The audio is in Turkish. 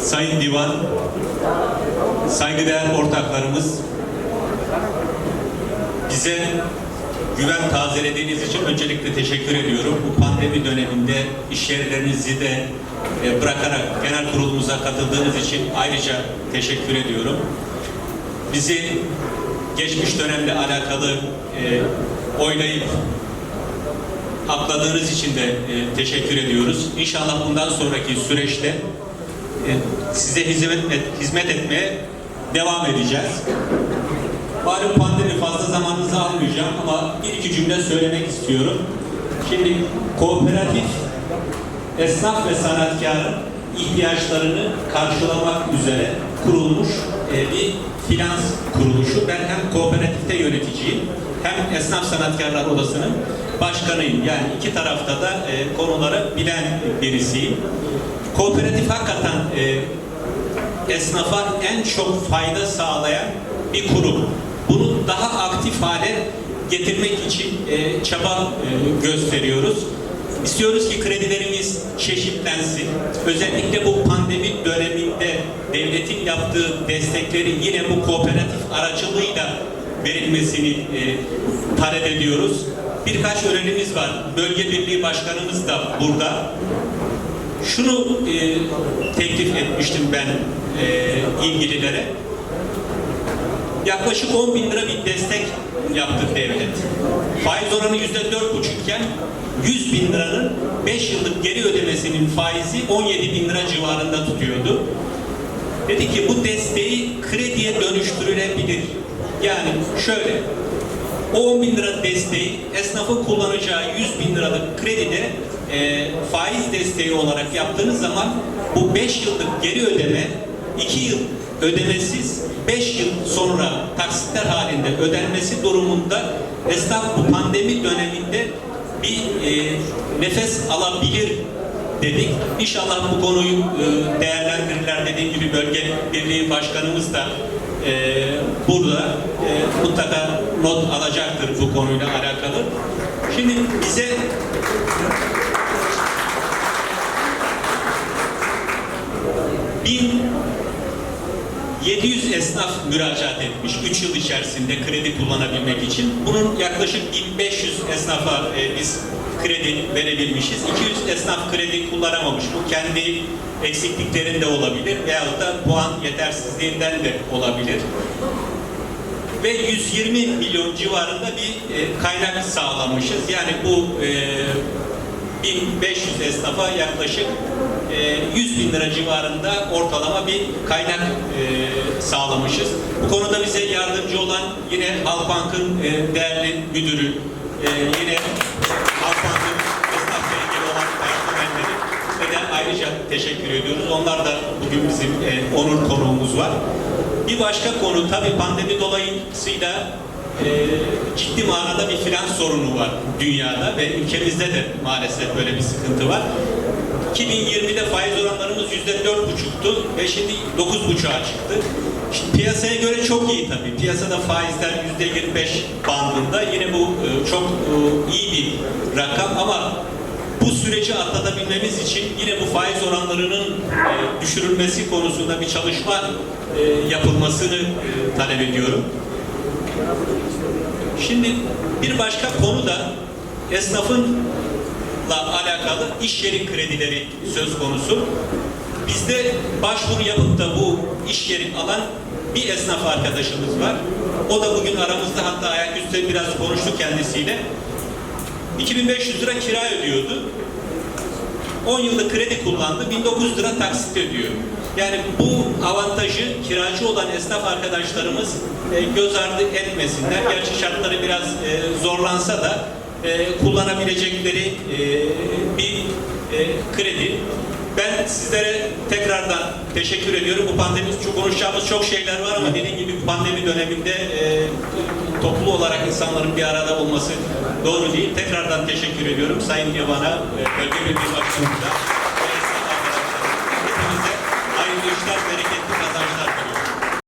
Sayın Divan, saygıdeğer ortaklarımız, bize güven tazelediğiniz için öncelikle teşekkür ediyorum. Bu pandemi döneminde iş yerlerinizi de e, bırakarak genel kurulumuza katıldığınız için ayrıca teşekkür ediyorum. Bizi geçmiş dönemle alakalı e, oylayıp için de e, teşekkür ediyoruz. İnşallah bundan sonraki süreçte size hizmet, hizmet etmeye devam edeceğiz. Malum pandemi fazla zamanınızı almayacağım ama bir iki cümle söylemek istiyorum. Şimdi kooperatif esnaf ve sanatkarın ihtiyaçlarını karşılamak üzere kurulmuş e, bir finans kuruluşu. Ben hem kooperatifte yöneticiyim hem esnaf sanatkarlar odasının başkanıyım. Yani iki tarafta da e, konuları bilen birisiyim. Kooperatif hakikaten e, esnafa en çok fayda sağlayan bir kurum. Bunu daha aktif hale getirmek için e, çaba e, gösteriyoruz. İstiyoruz ki kredilerimiz çeşitlensin. Özellikle bu pandemi döneminde devletin yaptığı destekleri yine bu kooperatif aracılığıyla verilmesini e, talep ediyoruz. Birkaç önerimiz var. Bölge Birliği Başkanımız da burada. Şunu e, teklif etmiştim ben e, ilgililere. Yaklaşık 10 bin lira bir destek yaptı devlet. Faiz oranı yüzde dört buçukken 100 bin liranın 5 yıllık geri ödemesinin faizi 17 bin lira civarında tutuyordu. Dedi ki bu desteği krediye dönüştürülebilir. Yani şöyle, o 10 bin lira desteği esnafın kullanacağı 100 bin liralık kredide e, faiz desteği olarak yaptığınız zaman bu 5 yıllık geri ödeme 2 yıl ödemesiz 5 yıl sonra taksitler halinde ödenmesi durumunda esnaf bu pandemi döneminde bir e, nefes alabilir dedik. İnşallah bu konuyu e. Dediğim gibi bölge birliği başkanımız da e, burada e, mutlaka not alacaktır bu konuyla alakalı. Şimdi bize bin 700 esnaf müracaat etmiş 3 yıl içerisinde kredi kullanabilmek için. Bunun yaklaşık 1500 esnafa e, biz kredi verebilmişiz. 200 esnaf kredi kullanamamış. Bu kendi eksikliklerinde olabilir veyahut da puan yetersizliğinden de olabilir. Ve 120 milyon civarında bir e, kaynak sağlamışız. Yani bu e, 1500 esnafa yaklaşık e, 100 bin lira civarında ortalama bir kaynak e, sağlamışız. Bu konuda bize yardımcı olan yine Halkbank'ın e, değerli müdürü, e, yine ayrıca teşekkür ediyoruz. Onlar da bugün bizim e, onur konuğumuz var. Bir başka konu tabii pandemi dolayısıyla e, ciddi manada bir finans sorunu var dünyada ve ülkemizde de maalesef böyle bir sıkıntı var. 2020'de faiz oranlarımız yüzde dört buçuktu ve şimdi dokuz buçuğa çıktı. Şimdi piyasaya göre çok iyi tabii. Piyasada faizler yüzde 25 bandında. Yine bu e, çok e, iyi bir rakam ama bu süreci atlatabilmemiz için yine bu faiz oranlarının e, düşürülmesi konusunda bir çalışma e, yapılmasını e, talep ediyorum. Şimdi bir başka konu da esnafınla alakalı iş yeri kredileri söz konusu. Bizde başvuru yapıp da bu iş yeri alan bir esnaf arkadaşımız var. O da bugün aramızda hatta ayaküstü biraz konuştuk kendisiyle. 2500 lira kira ödüyordu. 10 yıllık kredi kullandı, 1900 lira taksit ödüyor. Yani bu avantajı kiracı olan esnaf arkadaşlarımız e, göz ardı etmesinler. Gerçi şartları biraz e, zorlansa da e, kullanabilecekleri e, bir e, kredi. Ben sizlere tekrardan teşekkür ediyorum. Bu pandemi çok konuşacağımız çok şeyler var ama dediğim gibi pandemi döneminde e, toplu olarak insanların bir arada olması doğru değil. Tekrardan teşekkür ediyorum Sayın Yaban'a, e, Bölge Müdürü Başkanı'na ve. Hayırlı işler, bereketli